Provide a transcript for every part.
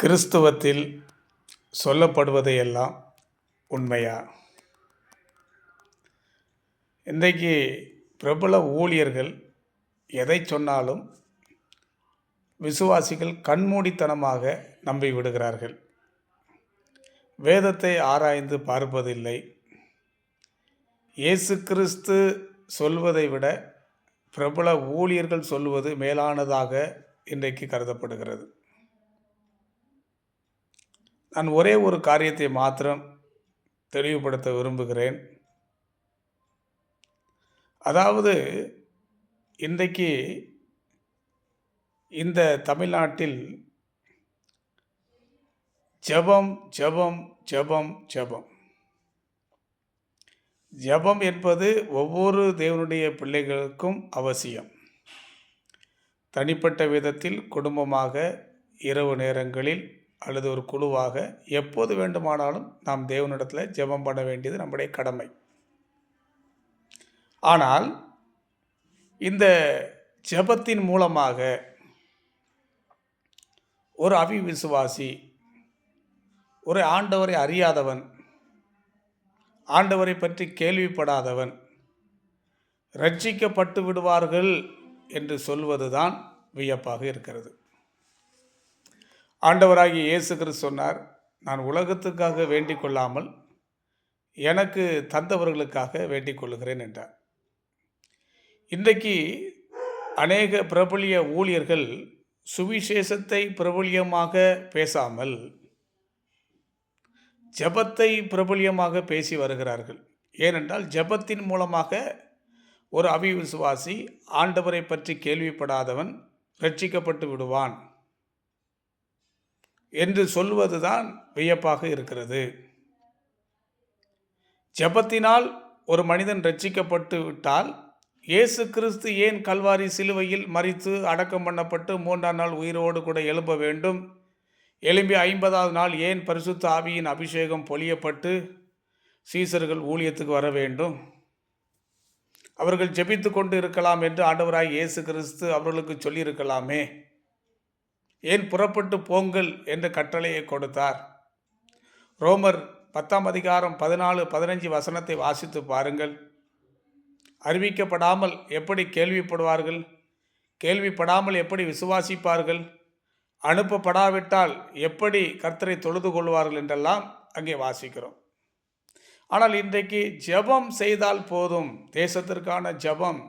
கிறிஸ்துவத்தில் சொல்லப்படுவதையெல்லாம் உண்மையா? இன்றைக்கு பிரபல ஊழியர்கள் எதை சொன்னாலும் விசுவாசிகள் கண்மூடித்தனமாக நம்பி விடுகிறார்கள். வேதத்தை ஆராய்ந்து பார்ப்பதில்லை. இயேசு கிறிஸ்து சொல்வதை விட பிரபல ஊழியர்கள் சொல்வது மேலானதாக இன்றைக்கு கருதப்படுகிறது. நான் ஒரே ஒரு காரியத்தை மாத்திரம் தெளிவுபடுத்த விரும்புகிறேன். அதாவது இன்றைக்கு இந்த தமிழ்நாட்டில் ஜெபம் ஜெபம் ஜெபம் ஜெபம். ஜெபம் என்பது ஒவ்வொரு தேவனுடைய பிள்ளைகளுக்கும் அவசியம். தனிப்பட்ட விதத்தில் குடும்பமாக இரவு நேரங்களில் அல்லது ஒரு குழுவாக எப்போது வேண்டுமானாலும் நாம் தேவனிடத்தில் ஜெபம் பண்ண வேண்டியது நம்முடைய கடமை. ஆனால் இந்த ஜெபத்தின் மூலமாக ஒரு அவிவிசுவாசி ஒரு ஆண்டவரை அறியாதவன் ஆண்டவரை பற்றி கேள்விப்படாதவன் ரட்சிக்கப்பட்டு விடுவார்கள் என்று சொல்வதுதான் வியப்பாக இருக்கிறது. ஆண்டவராகிய இயேசு கிறிஸ்து சொன்னார் நான் உலகத்துக்காக வேண்டிக் கொள்ளாமல் எனக்கு தந்தவர்களுக்காக வேண்டிக் கொள்ளுகிறேன் என்றார். இன்றைக்கு அநேக பிரபலிய ஊழியர்கள் சுவிசேஷத்தை பிரபலியமாக பேசாமல் ஜெபத்தை பிரபலியமாக பேசி வருகிறார்கள். ஏனென்றால் ஜெபத்தின் மூலமாக ஒரு அவிவிசுவாசி ஆண்டவரை பற்றி கேள்விப்படாதவன் ரட்சிக்கப்பட்டு விடுவான். என்று சொல்வதுதான் வியப்பாக இருக்கிறது. ஜெபத்தினால் ஒரு மனிதன் ரட்சிக்கப்பட்டு விட்டால் இயேசு கிறிஸ்து ஏன் கல்வாரி சிலுவையில் மறித்து அடக்கம் பண்ணப்பட்டு மூன்றாம் நாள் உயிரோடு கூட எழும்ப வேண்டும்? எழும்பி ஐம்பதாவது நாள் ஏன் பரிசுத்த ஆவியின் அபிஷேகம் பொழியப்பட்டு சீசர்கள் ஊழியத்துக்கு வர வேண்டும்? அவர்கள் ஜெபித்து கொண்டு இருக்கலாம் என்று ஆண்டவராய் இயேசு கிறிஸ்து அவர்களுக்கு சொல்லியிருக்கலாமே. ஏன் புறப்பட்டு போங்கள் என்ற கட்டளையை கொடுத்தார். ரோமர் பத்தாம் அதிகாரம் பதினாலு பதினஞ்சு வசனத்தை வாசித்து பாருங்கள். அறிவிக்கப்படாமல் எப்படி கேள்விப்படுவார்கள்? கேள்விப்படாமல் எப்படி விசுவாசிப்பார்கள்? அனுப்பப்படாவிட்டால் எப்படி கர்த்தரை தொழுது கொள்வார்கள் என்றெல்லாம் அங்கே வாசிக்கிறோம். ஆனால் இன்றைக்கு ஜெபம் செய்தால் போதும். தேசத்திற்கான ஜெபம்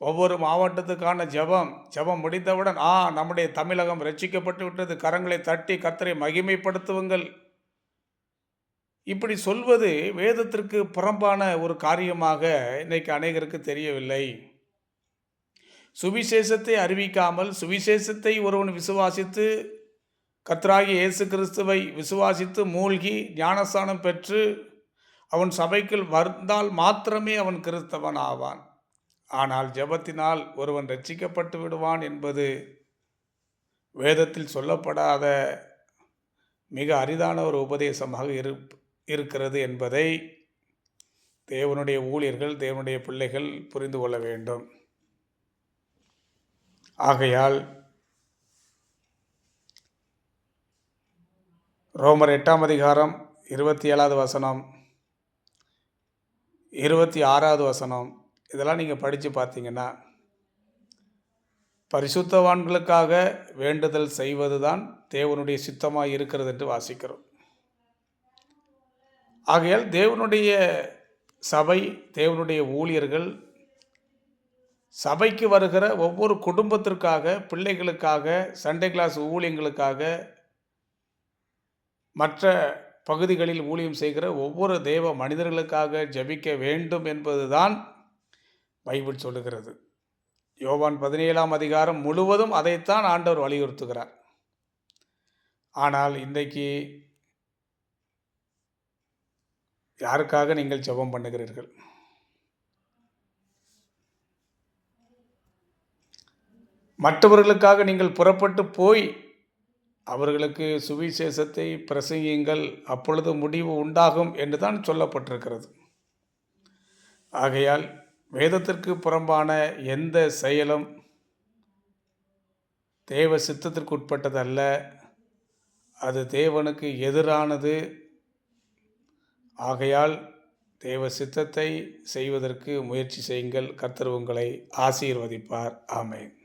ஒவ்வொரு மாவட்டத்துக்கான ஜெபம் ஜெபம் முடிந்தவுடன் ஆ நம்முடைய தமிழகம் ரட்சிக்கப்பட்டு விட்டது. கரங்களை தட்டி கத்தரை மகிமைப்படுத்துவுங்கள். இப்படி சொல்வது வேதத்திற்கு புறம்பான ஒரு காரியமாக இன்னைக்கு அநேகருக்கு தெரியவில்லை. சுவிசேஷத்தை அறிவிக்காமல் சுவிசேஷத்தை ஒருவன் விசுவாசித்து கத்ராகி இயேசு கிறிஸ்துவை விசுவாசித்து மூழ்கி ஞானஸ்தானம் பெற்று அவன் சபைக்குள் வந்தால் மாத்திரமே அவன் கிறிஸ்தவன் ஆவான் ஆனால் ஜெபத்தினால் ஒருவன் ரட்சிக்கப்பட்டு விடுவான் என்பது வேதத்தில் சொல்லப்படாத மிக அரிதான ஒரு உபதேசமாக இரு இருக்கிறது என்பதை தேவனுடைய ஊழியர்கள் தேவனுடைய பிள்ளைகள் புரிந்து கொள்ள வேண்டும். ஆகையால் ரோமர் எட்டாம் அதிகாரம் இருபத்தி ஏழாவது வசனம் இருபத்தி ஆறாவது வசனம் இதெல்லாம் நீங்கள் படித்து பார்த்தீங்கன்னா பரிசுத்தவான்களுக்காக வேண்டுதல் செய்வது தான் தேவனுடைய சித்தமாக இருக்கிறது என்று வாசிக்கிறோம். ஆகையால் தேவனுடைய சபை தேவனுடைய ஊழியர்கள் சபைக்கு வருகிற ஒவ்வொரு குடும்பத்திற்காக பிள்ளைகளுக்காக சண்டே கிளாஸ் ஊழியங்களுக்காக மற்ற பகுதிகளில் ஊழியம் செய்கிற ஒவ்வொரு தேவ மனிதர்களுக்காக ஜபிக்க வேண்டும் என்பதுதான் பைபிள் சொல்லுகிறது. யோவான் பதினேழாம் அதிகாரம் முழுவதும் அதைத்தான் ஆண்டவர் வலியுறுத்துகிறார். ஆனால் இன்றைக்கு யாருக்காக நீங்கள் ஜெபம் பண்ணுகிறீர்கள்? மற்றவர்களுக்காக நீங்கள் புறப்பட்டு போய் அவர்களுக்கு சுவிசேஷத்தை பிரசங்கியுங்கள் அப்பொழுது முடிவு உண்டாகும் என்று தான் சொல்லப்பட்டிருக்கிறது. ஆகையால் வேதத்திற்கு புறம்பான எந்த செயலும் தேவ சித்தத்திற்கு உட்பட்டதல்ல. அது தேவனுக்கு எதிரானது. ஆகையால் தேவ சித்தத்தை செய்வதற்கு முயற்சி செய்யுங்கள். கர்த்தர் உங்களை ஆசீர்வதிப்பார். ஆமேன்.